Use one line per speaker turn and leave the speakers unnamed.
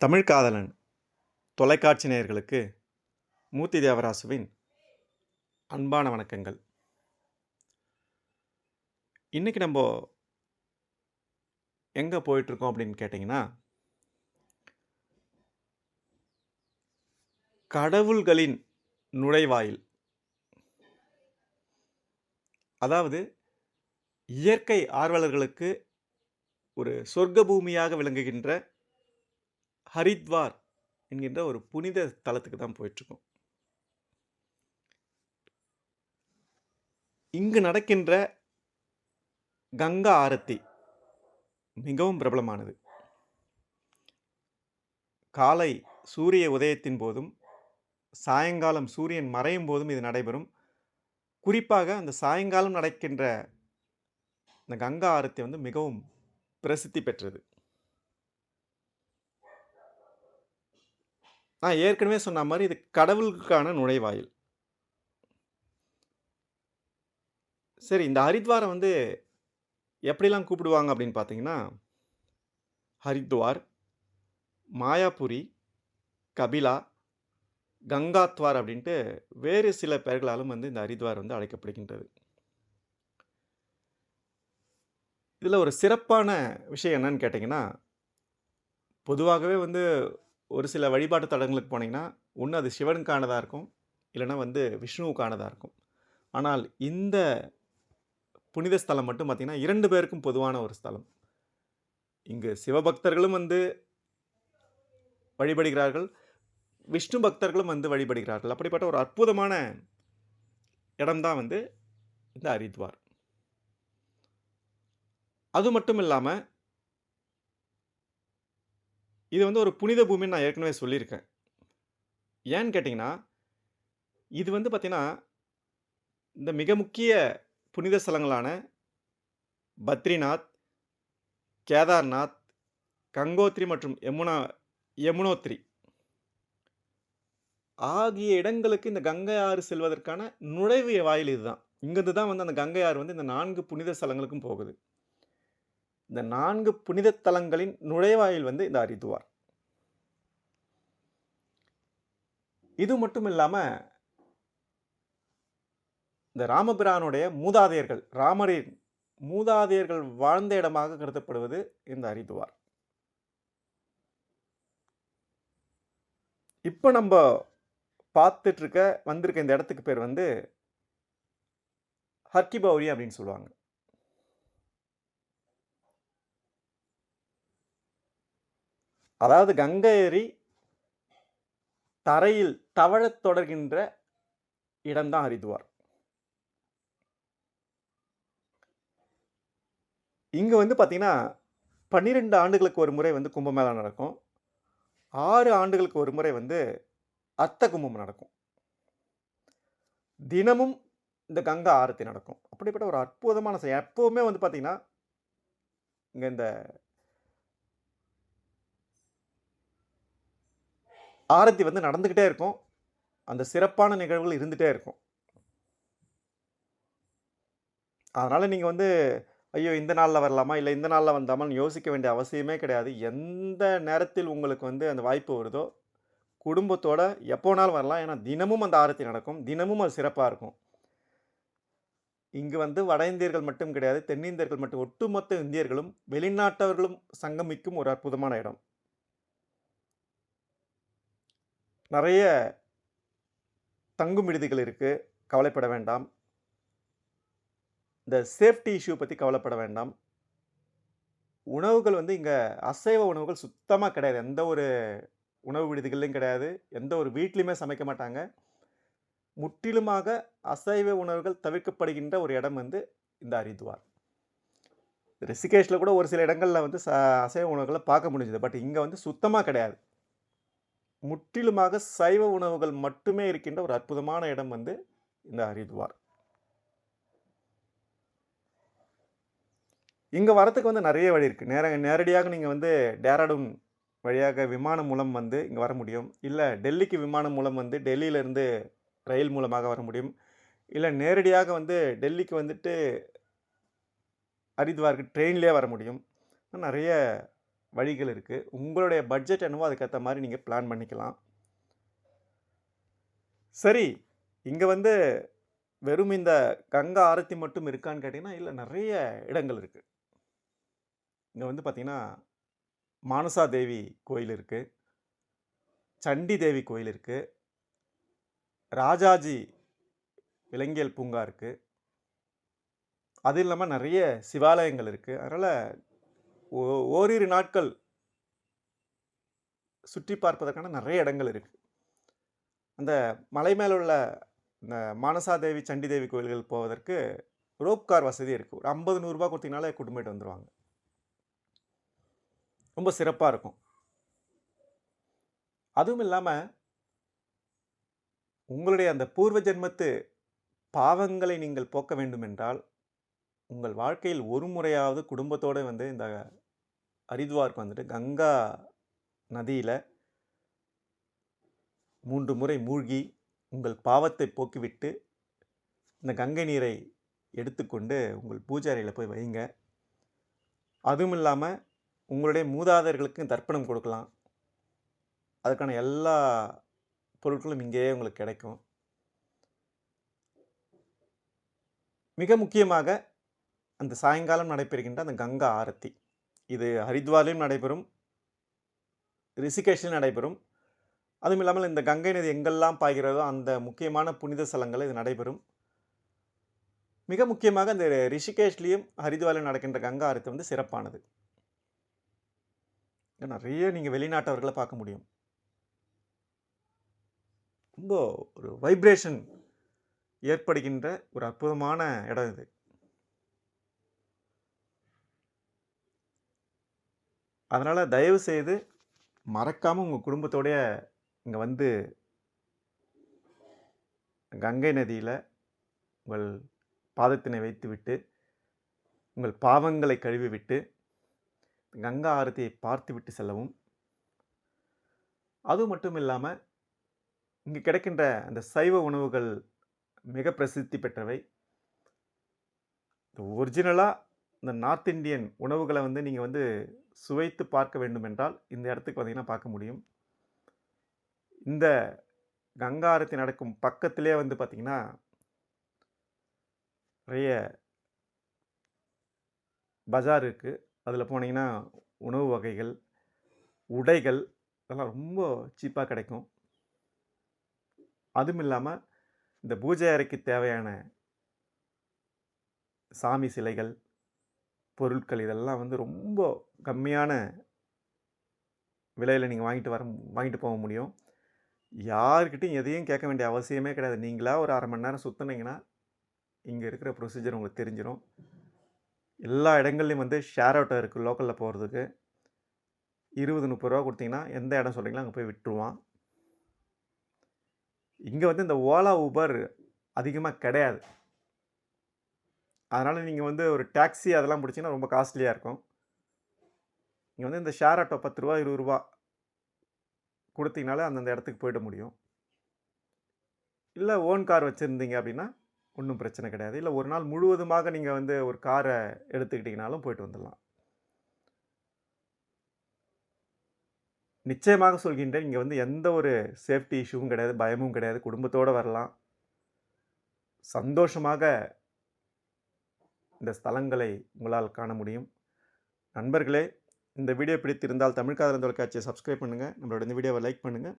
தமிழ் காதலன் தொலைக்காட்சி நேயர்களுக்கு மூர்த்தி தேவராசுவின் அன்பான வணக்கங்கள். இன்றைக்கி நம்ம எங்கே போயிட்டுருக்கோம் அப்படின்னு கேட்டிங்கன்னா கடவுள்களின் நுழைவாயில். அதாவது இயற்கை ஆர்வலர்களுக்கு ஒரு சொர்க்க பூமியாக விளங்குகின்ற ஹரித்வார் என்கின்ற ஒரு புனித தலத்துக்கு தான் போயிட்டுருக்கோம். இங்கு நடக்கின்ற கங்கா ஆரத்தி மிகவும் பிரபலமானது. காலை சூரிய உதயத்தின் போதும் சாயங்காலம் சூரியன் மறையும் போதும் இது நடைபெறும். குறிப்பாக அந்த சாயங்காலம் நடக்கின்ற இந்த கங்கா ஆரத்தி வந்து மிகவும் பிரசித்தி பெற்றது. நான் ஏற்கனவே சொன்ன மாதிரி இது கடவுளுக்கான நுழைவாயில். சரி இந்த ஹரித்வாரை வந்து எப்படிலாம் கூப்பிடுவாங்க அப்படின்னு பார்த்தீங்கன்னா ஹரித்வார் மாயாபுரி கபிலா கங்காத்வார் அப்படின்ட்டு வேறு சில பெயர்களாலும் வந்து இந்த ஹரித்வார் வந்து அழைக்கப்படுகின்றது. இதில் ஒரு சிறப்பான விஷயம் என்னன்னு கேட்டிங்கன்னா பொதுவாகவே வந்து ஒரு சில வழிபாட்டு தடங்களுக்கு போனீங்கன்னா ஒன்று அது சிவனுக்கானதாக இருக்கும் இல்லைன்னா வந்து விஷ்ணுவுக்கானதாக இருக்கும். ஆனால் இந்த புனித ஸ்தலம் மட்டும் பார்த்திங்கன்னா இரண்டு பேருக்கும் பொதுவான ஒரு ஸ்தலம். இங்கு சிவபக்தர்களும் வந்து வழிபடுகிறார்கள் விஷ்ணு பக்தர்களும் வந்து வழிபடுகிறார்கள். அப்படிப்பட்ட ஒரு அற்புதமான இடம்தான் வந்து இந்த ஹரித்வார். அது மட்டும் இல்லாமல் இது வந்து ஒரு புனித பூமின்னு நான் ஏற்கனவே சொல்லியிருக்கேன். ஏன்னு கேட்டிங்கன்னா இது வந்து பார்த்திங்கன்னா இந்த மிக முக்கிய புனித ஸ்தலங்களான பத்ரிநாத் கேதார்நாத் கங்கோத்ரி மற்றும் யமுனா யமுனோத்ரி. ஆகிய இடங்களுக்கு இந்த கங்கை ஆறு செல்வதற்கான நுழைவு வாயில் இதுதான். இங்கிருந்து தான் வந்து அந்த கங்கை ஆறு வந்து இந்த நான்கு புனித ஸ்தலங்களுக்கும் போகுது. இந்த நான்கு புனித தலங்களின் நுழைவாயில் வந்து இந்த ஹரித்துவார் இது மட்டும் இல்லாமல் இந்த ராமபிரானுடைய மூதாதையர்கள் ராமரின் மூதாதையர்கள் வாழ்ந்த இடமாக கருதப்படுவது இந்த ஹரித்துவார் இப்போ நம்ம பார்த்துட்ருக்க வந்திருக்க இந்த இடத்துக்கு பேர் வந்து ஹர்கிபௌரி அப்படின்னு சொல்லுவாங்க. அதாவது கங்கை ஏரி தரையில் தவழத் தொடர்கின்ற இடம்தான் ஹரித்வார் இங்கே வந்து பார்த்திங்கன்னா பன்னிரெண்டு ஆண்டுகளுக்கு ஒரு முறை வந்து கும்பமேளா நடக்கும். ஆறு ஆண்டுகளுக்கு ஒரு முறை வந்து அர்த்த கும்பம் நடக்கும். தினமும் இந்த கங்கா ஆரத்தி நடக்கும். அப்படிப்பட்ட ஒரு அற்புதமான செயல் எப்போவுமே வந்து பார்த்திங்கன்னா இங்கே இந்த ஆரத்தி வந்து நடந்துக்கிட்டே இருக்கும். அந்த சிறப்பான நிகழ்வுகள் இருந்துகிட்டே இருக்கும். அதனால் நீங்கள் வந்து ஐயோ இந்த நாளில் வரலாமா? இல்லை இந்த நாளில் வந்தாமான்னு யோசிக்க வேண்டிய அவசியமே கிடையாது. எந்த நேரத்தில் உங்களுக்கு வந்து அந்த வாய்ப்பு வருதோ குடும்பத்தோட எப்போ வேணாலும் வரலாம். ஏன்னா தினமும் அந்த ஆரத்தி நடக்கும். தினமும் அது சிறப்பாக இருக்கும். இங்கு வந்து வட இந்தியர்கள் மட்டும் கிடையாது தென்னிந்தியர்கள் மட்டும் ஒட்டுமொத்த இந்தியர்களும் வெளிநாட்டவர்களும் சங்கமிக்கும் ஒரு அற்புதமான இடம். நிறைய தங்கும் விடுதிகள் இருக்குது கவலைப்பட வேண்டாம். இந்த சேஃப்டி இஷ்யூ பற்றி கவலைப்பட வேண்டாம். உணவுகள் வந்து இங்கே அசைவ உணவுகள் சுத்தமாக கிடையாது. எந்த ஒரு உணவு விடுதிகள்லையும் கிடையாது. எந்த ஒரு வீட்லேயுமே சமைக்க மாட்டாங்க. முற்றிலுமாக அசைவ உணவுகள் தவிர்க்கப்படுகின்ற ஒரு இடம் வந்து இந்த ஹரித்வார். ரிஷிகேஷில் கூட ஒரு சில இடங்களில் வந்து ச அசைவ உணவுகளை பார்க்க முடிஞ்சது. பட் இங்கே வந்து சுத்தமாக கிடையாது. முற்றிலுமாக சைவ உணவுகள் மட்டுமே இருக்கின்ற ஒரு அற்புதமான இடம் வந்து இந்த ஹரித்வார். இங்கே வரத்துக்கு வந்து நிறைய வழி இருக்குது நேர நேரடியாக நீங்கள் வந்து டேராடூன் வழியாக விமானம் மூலம் வந்து இங்கே வர முடியும். இல்லை டெல்லிக்கு விமானம் மூலம் வந்து டெல்லியிலேருந்து ரயில் மூலமாக வர முடியும். இல்லை நேரடியாக வந்து டெல்லிக்கு வந்துட்டு ஹரித்வாருக்கு ட்ரெயின்லேயே வர முடியும். நிறைய வழிகள் இருக்குது உங்களுடைய பட்ஜெட் என்னவோ அதுக்கேற்ற மாதிரி நீங்கள் பிளான் பண்ணிக்கலாம். சரி இங்கே வந்து வெறும் இந்த கங்கா ஆரத்தி மட்டும் இருக்கான்னு கேட்டிங்கன்னா இல்லை நிறைய இடங்கள் இருக்குது இங்கே வந்து பார்த்திங்கன்னா மானசா தேவி கோயில் இருக்குது சண்டி தேவி கோயில் இருக்குது ராஜாஜி விலங்கியல் பூங்கா இருக்குது அது இல்லாமல் நிறைய சிவாலயங்கள் இருக்குது அதனால் ஓரிரு நாட்கள் சுற்றி பார்ப்பதற்கான நிறைய இடங்கள் இருக்குது அந்த மலை மேலே உள்ள இந்த மானசாதேவி சண்டிதேவி கோயில்கள் போவதற்கு ரோப் கார் வசதி இருக்குது ஒரு ஐம்பது நூறுரூபா கொடுத்தீங்கனாலே கூட்டிட்டு வந்துடுவாங்க ரொம்ப சிறப்பாக இருக்கும். அதுவும் இல்லாமல் உங்களுடைய அந்த பூர்வ ஜென்மத்து பாவங்களை நீங்கள் போக்க வேண்டும் என்றால் உங்கள் வாழ்க்கையில் ஒரு முறையாவது குடும்பத்தோடு வந்து இந்த ஹரித்வாருக்கு வந்துட்டு கங்கா நதியில் மூன்று முறை மூழ்கி உங்கள் பாவத்தை போக்கிவிட்டு இந்த கங்கை நீரை எடுத்துக்கொண்டு உங்கள் பூஜாரியில் போய் வைங்க அதுவும் இல்லாமல் உங்களுடைய மூதாதர்களுக்கும் தர்ப்பணம் கொடுக்கலாம். அதுக்கான எல்லா பொருட்களும் இங்கேயே உங்களுக்கு கிடைக்கும். மிக முக்கியமாக அந்த சாயங்காலம் நடைபெறுகின்ற அந்த கங்கா ஆரத்தி. இது ஹரித்வார்லேயும் நடைபெறும் ரிஷிகேஷிலும் நடைபெறும். அதுவும் இல்லாமல் இந்த கங்கை நதி எங்கெல்லாம் பாய்கிறதோ அந்த முக்கியமான புனித ஸ்தலங்கள் இது நடைபெறும். மிக முக்கியமாக இந்த ரிஷிகேஷ்லேயும் ஹரித்வாரிலும் நடக்கின்ற கங்கா ஆரத்தி வந்து சிறப்பானது. நிறைய நீங்கள் வெளிநாட்டவர்களை பார்க்க முடியும். ரொம்ப ஒரு வைப்ரேஷன் ஏற்படுகின்ற ஒரு அற்புதமான இடம் இது. அதனால் தயவு செய்து மறக்காமல் உங்கள் குடும்பத்தோடைய இங்கே வந்து கங்கை நதியில் உங்கள் பாதத்தினை வைத்துவிட்டு உங்கள் பாவங்களை கழுவிவிட்டு கங்கா ஆரத்தியை பார்த்துவிட்டு செல்லவும். அது மட்டும் இல்லாமல் இங்கே கிடைக்கின்ற அந்த சைவ உணவுகள் மிக பிரசித்தி பெற்றவை. ஒரிஜினலாக இந்த நார்த் இந்தியன் உணவுகளை வந்து நீங்கள் வந்து சுவைத்து பார்க்க வேண்டுமென்றால் இந்த இடத்துக்கு வந்தீங்கன்னா பார்க்க முடியும். இந்த கங்கா ஆரத்தி நடக்கும் பக்கத்திலே வந்து பார்த்திங்கன்னா நிறைய பஜார் இருக்குது அதில் போனீங்கன்னா உணவு வகைகள் உடைகள் இதெல்லாம் ரொம்ப சீப்பாக கிடைக்கும். அதுவும் இல்லாமல் இந்த பூஜை அறைக்கு தேவையான சாமி சிலைகள் பொருட்கள் இதெல்லாம் வந்து ரொம்ப கம்மியான விலையில் நீங்கள் வாங்கிட்டு வர வாங்கிட்டு போக முடியும். யார்கிட்டையும் எதையும் கேட்க வேண்டிய அவசியமே கிடையாது. நீங்களா ஒரு அரை மணி நேரம் சுற்றுனீங்கன்னா இங்கே இருக்கிற ப்ரொசீஜர் உங்களுக்கு தெரிஞ்சிடும் எல்லா இடங்கள்லையும் வந்து ஷேர் ஆட்டோ இருக்குது லோக்கலில் போகிறதுக்கு இருபது முப்பது ரூபா கொடுத்தீங்கன்னா எந்த இடம் சொல்கிறீங்களோ அங்கே போய் விட்டுருவான். இங்கே வந்து இந்த ஓலா ஊபர் அதிகமாக கிடையாது. அதனால் நீங்கள் வந்து ஒரு டாக்ஸி அதெல்லாம் பிடிச்சிங்கன்னா ரொம்ப காஸ்ட்லியாக இருக்கும். நீங்கள் வந்து இந்த ஷேர் ஆட்டோ பத்து ரூபா இருபது ரூபா கொடுத்தீங்கனாலே அந்தந்த இடத்துக்கு போயிட முடியும். இல்லை ஓன் கார் வச்சுருந்தீங்க அப்படின்னா ஒன்றும் பிரச்சனை கிடையாது. இல்லை ஒரு நாள் முழுவதுமாக நீங்கள் வந்து ஒரு காரை எடுத்துக்கிட்டிங்கனாலும் போயிட்டு வந்துடலாம். நிச்சயமாக சொல்கின்றேன் இங்கே வந்து எந்த ஒரு சேஃப்டி இஷ்யூவும் கிடையாது பயமும் கிடையாது குடும்பத்தோடு வரலாம். சந்தோஷமாக இந்த ஸ்தலங்களை உங்களால் காண முடியும். நண்பர்களே இந்த வீடியோ பிடித்திருந்தால் தமிழ்காதலன் தொலைக்காட்சியை சப்ஸ்கிரைப் பண்ணுங்கள் நம்மளோட இந்த வீடியோவை லைக் பண்ணுங்கள்